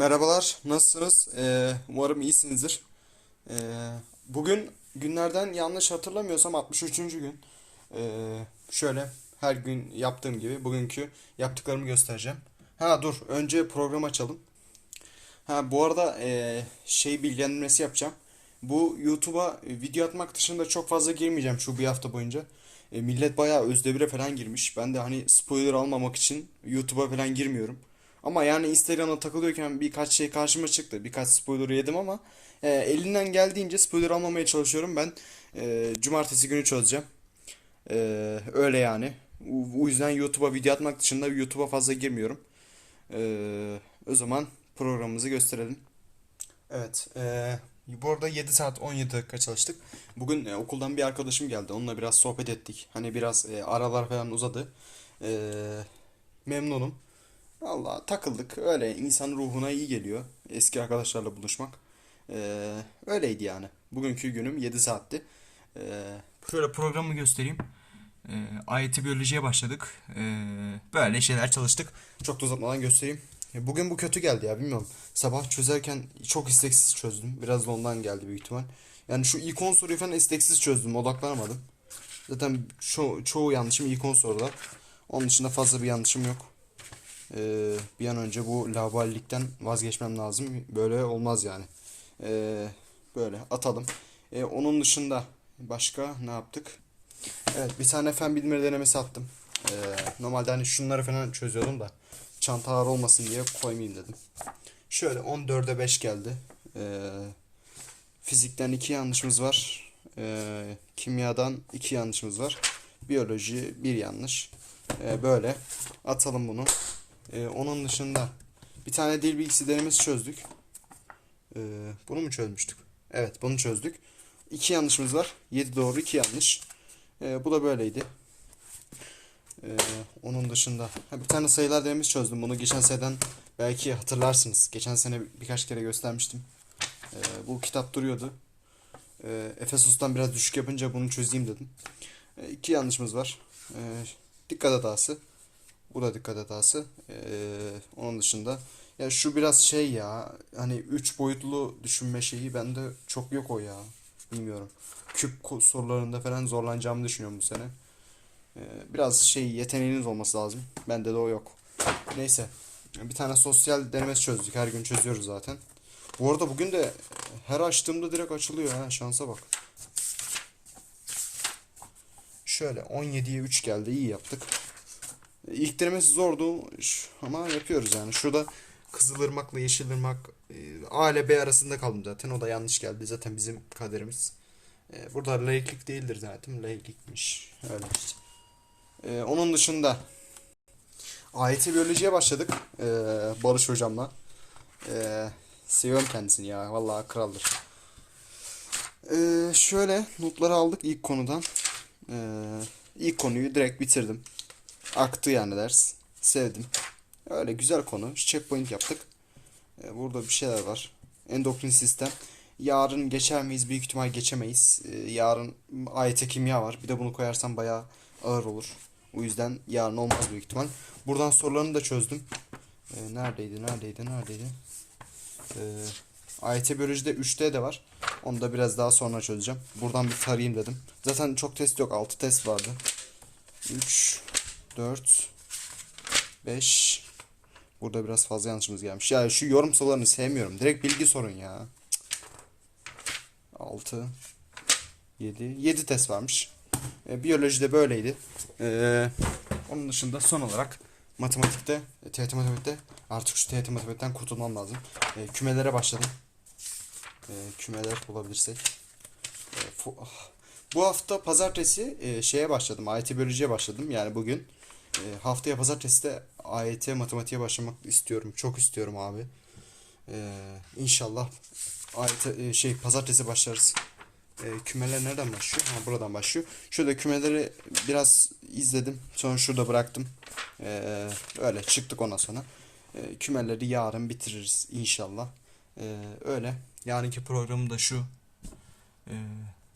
Merhabalar, nasılsınız? Ee, umarım iyisinizdir. Ee, bugün günlerden yanlış hatırlamıyorsam 63. gün. Ee, şöyle her gün yaptığım gibi bugünkü yaptıklarımı göstereceğim. Ha dur, önce program açalım. Ha bu arada ee, şey bilgilendirmesi yapacağım. Bu YouTube'a video atmak dışında çok fazla girmeyeceğim şu bir hafta boyunca. E, millet bayağı özdevire falan girmiş. Ben de hani spoiler almamak için YouTube'a falan girmiyorum. Ama yani Instagram'da takılıyorken birkaç şey karşıma çıktı. Birkaç spoiler yedim ama e, elinden geldiğince spoiler almamaya çalışıyorum. Ben e, cumartesi günü çözeceğim. E, öyle yani. O yüzden YouTube'a video atmak dışında YouTube'a fazla girmiyorum. E, o zaman programımızı gösterelim. Evet. E, bu arada 7 saat 17 dakika çalıştık. Bugün e, okuldan bir arkadaşım geldi. Onunla biraz sohbet ettik. Hani biraz e, aralar falan uzadı. E, memnunum. Valla takıldık. Öyle insan ruhuna iyi geliyor. Eski arkadaşlarla buluşmak. Ee, öyleydi yani. Bugünkü günüm 7 saatti. Ee, şöyle programı göstereyim. Ee, AYT biyolojiye başladık. Ee, böyle şeyler çalıştık. Çok da uzatmadan göstereyim. Bugün bu kötü geldi ya bilmiyorum. Sabah çözerken çok isteksiz çözdüm. Biraz da ondan geldi büyük ihtimal. Yani şu ikon soruyu falan isteksiz çözdüm. Odaklanamadım. Zaten ço çoğu yanlışım ikon sorular. Onun dışında fazla bir yanlışım yok. Ee, bir an önce bu laubalilikten vazgeçmem lazım. Böyle olmaz yani. Ee, böyle atalım. Ee, onun dışında başka ne yaptık? Evet bir tane fen bilimleri denemesi attım. Ee, normalde hani şunları falan çözüyordum da çanta ağır olmasın diye koymayayım dedim. Şöyle 14'e 5 geldi. Ee, fizikten 2 yanlışımız var. Ee, kimyadan 2 yanlışımız var. Biyoloji 1 yanlış. Ee, böyle atalım bunu. Ee, onun dışında bir tane dil bilgisi denemesi çözdük. Ee, bunu mu çözmüştük? Evet bunu çözdük. İki yanlışımız var. 7 doğru 2 yanlış. Ee, bu da böyleydi. Ee, onun dışında ha, bir tane sayılar denemesi çözdüm. Bunu geçen seneden belki hatırlarsınız. Geçen sene birkaç kere göstermiştim. Ee, bu kitap duruyordu. Ee, Efesus'tan biraz düşük yapınca bunu çözeyim dedim. Ee, iki yanlışımız var. Ee, dikkat hatası. Bu da dikkat hatası. Ee, onun dışında ya şu biraz şey ya hani üç boyutlu düşünme şeyi bende çok yok o ya. Bilmiyorum. Küp sorularında falan zorlanacağımı düşünüyorum bu sene. Ee, biraz şey yeteneğiniz olması lazım. Bende de o yok. Neyse. Bir tane sosyal denemesi çözdük. Her gün çözüyoruz zaten. Bu arada bugün de her açtığımda direkt açılıyor ha. Şansa bak. Şöyle 17'ye 3 geldi. iyi yaptık. İlk denemesi zordu ama yapıyoruz yani. Şurada Kızılırmak'la Yeşilırmak e, A ile B arasında kaldım zaten. O da yanlış geldi. Zaten bizim kaderimiz. E, Burada laiklik değildir zaten. Laiklikmiş. Öyle işte. E, onun dışında AYT biyolojiye başladık. E, Barış hocamla. E, seviyorum kendisini ya. Vallahi kraldır. E, şöyle notları aldık ilk konudan. E, ilk konuyu direkt bitirdim. Aktı yani ders. Sevdim. Öyle güzel konu. Checkpoint yaptık. Ee, burada bir şeyler var. Endokrin sistem. Yarın geçer miyiz? Büyük ihtimal geçemeyiz. Ee, yarın AYT kimya var. Bir de bunu koyarsam bayağı ağır olur. O yüzden yarın olmaz büyük ihtimal. Buradan sorularını da çözdüm. Ee, neredeydi? Neredeydi? Neredeydi? Ee, AYT biyolojide 3D de var. Onu da biraz daha sonra çözeceğim. Buradan bir tarayayım dedim. Zaten çok test yok. 6 test vardı. 3 4 5 Burada biraz fazla yanlışımız gelmiş. Ya şu yorum sorularını sevmiyorum. Direkt bilgi sorun ya. 6 7 7 test varmış. E, biyolojide böyleydi. E, onun dışında son olarak matematikte, e, TYT matematikte artık şu TYT matematikten kurtulmam lazım. E, kümelere başladım. E, kümeler bulabilirsek. E, fu- ah. Bu hafta pazartesi e, şeye başladım. AYT biyolojiye başladım. Yani bugün. E, haftaya pazartesi de AYT matematiğe başlamak istiyorum. Çok istiyorum abi. E, inşallah AYT e, şey pazartesi başlarız. E, kümeler nereden başlıyor? Ha, buradan başlıyor. Şurada kümeleri biraz izledim. Sonra şurada bıraktım. E, öyle çıktık ondan sonra. E, kümeleri yarın bitiririz inşallah. E, öyle. Yarınki programım da şu. E,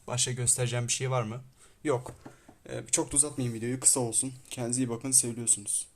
başka göstereceğim bir şey var mı? Yok. Ee, çok da uzatmayayım videoyu. Kısa olsun. Kendinize iyi bakın. Seviyorsunuz.